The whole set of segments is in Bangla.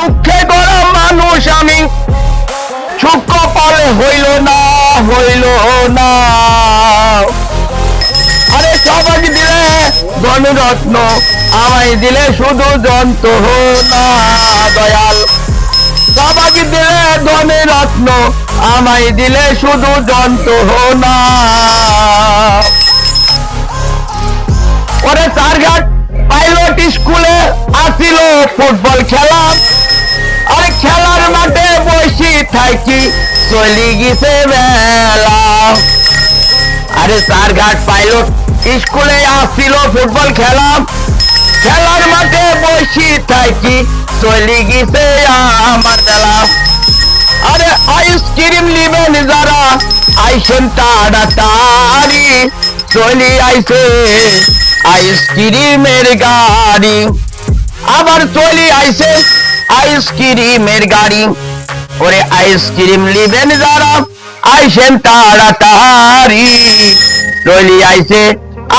দুঃখে গরম মানুষ আমি। সুখ কপালে হইল না হইল না। আরে সবাই দিলে ধনরত্ন, আমায় দিলে শুধু যন্ত্র না দয়াল। সবাই দিলে ধনে রত্ন আমায় দিলে শুধু যন্ত্র না ওরে চারঘাট পাইলট স্কুলে আসিল ফুটবল খেলা। থাকি চলি গেছে মেলা আরে চারঘাট পাইলট, স্কুলে আসছিল ফুটবল খেলা। খেলার মাঠে বসি থাকি, চলি গেছে আমার বেলা। আরে আইসক্রিম নিবেন যারা, আইসেন তাড়াতাড়ি। চলি আইছে আইসক্রিমের গাড়ি। আবার চলি আইছে আইসক্রিমের গাড়ি। ওরে আইসক্রিম নিবেন যারা? আইসেন তাড়াতাড়ি চলি আইছে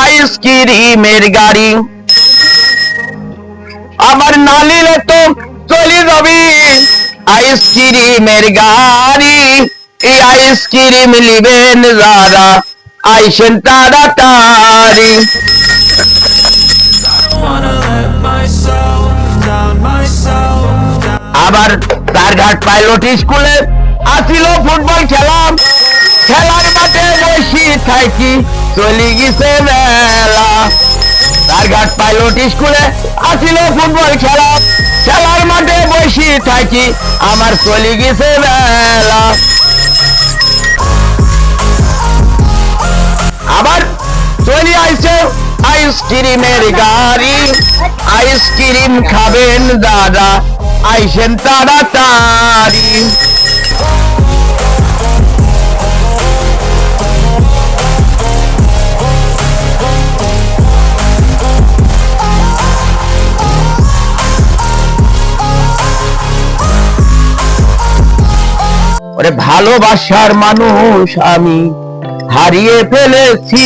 আইসক্রিমের গাড়ি। আবার না নিলে তো চলে যাবি। আইসক্রিমের গাড়ি, এই আইসক্রিম নিবেন যারা? আইসেন তাড়াতাড়ি আবার তারঘাট পাইলট স্কুলে। আসিল ফুটবল খেলার মাঠে থাকি, চলি গেছে মেলা। তারঘাট পাইলট স্কুলে, আসিল ফুটবল খেলা। খেলার মাঠে বসি থাকি, আমার চলি গেছে মেলা। আবার চলে আইসক্রিমের গাড়ি। আইসক্রিম খাবেন দাদা। আইসেন তাড়াতাড়ি। ওরে ভালোবাসার মানুষ আমি হারিয়ে ফেলেছি।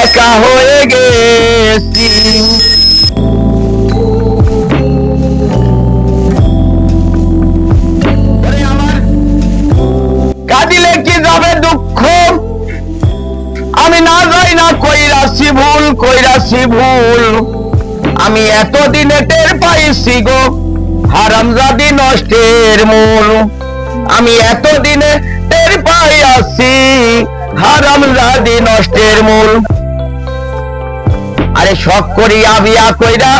একা হয়ে গেছি। কাঁদিলে কি যাবে দুঃখ? আমি না যাই না কইরাছি ভুল কইরাছি ভুল। আমি এতদিনে টের পাইছি গো, হারামজাদি নষ্টের মূল। আমি এতদিনে টের পাইয়াছি হারামজাদি নষ্টের মূল। শখ করিয়া বিয়া কইরা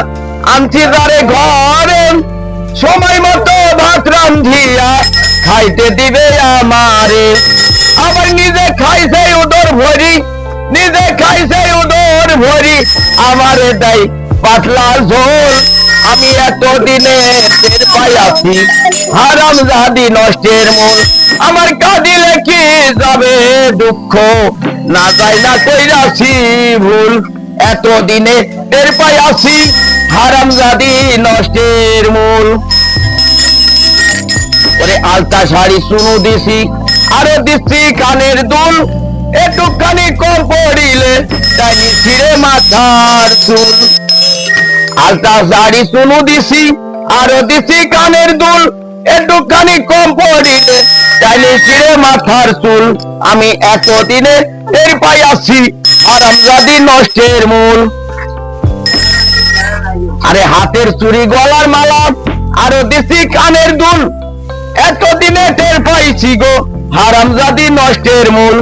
আনছি তারে ঘরে। সময় মতো ভাত রান্ধিয়া খাইতে দিবে আমারে। আবার নিজে খাইছে উদর ভরি, নিজে খাইছে উদর ভরি, আমারে পাতলা ঝোল। আমি এতদিনে হারাম নষ্টের মূল। আমার কাঁদিলে কি যাবে দুঃখ? না যাই না কইরাছি ভুল। এতদিনে টের পাইয়াছি হারাম জাদি নষ্টের মূল। ওরে আলতা শাড়ি শুনু দিছি, আরও দিচ্ছি কানের দুল। একটুখানি কম পড়িলে তাই ছিঁড়ে মাথার চুল। আলতা শাড়ি শুনু দিছি, আরও দিছি কানের দুল। একটুখানি কম পড়িলে তাইলে ছিঁড়ে মাথার চুল। আমি এতদিনে টের পাইয়াছি হারামজাদি নষ্টের মূল। আরে হাতের চুরি, গলার মালা, আরও দেশি কানের দুল। এতদিনে টের পাইছি গো হারামজাদি নষ্টের মূল।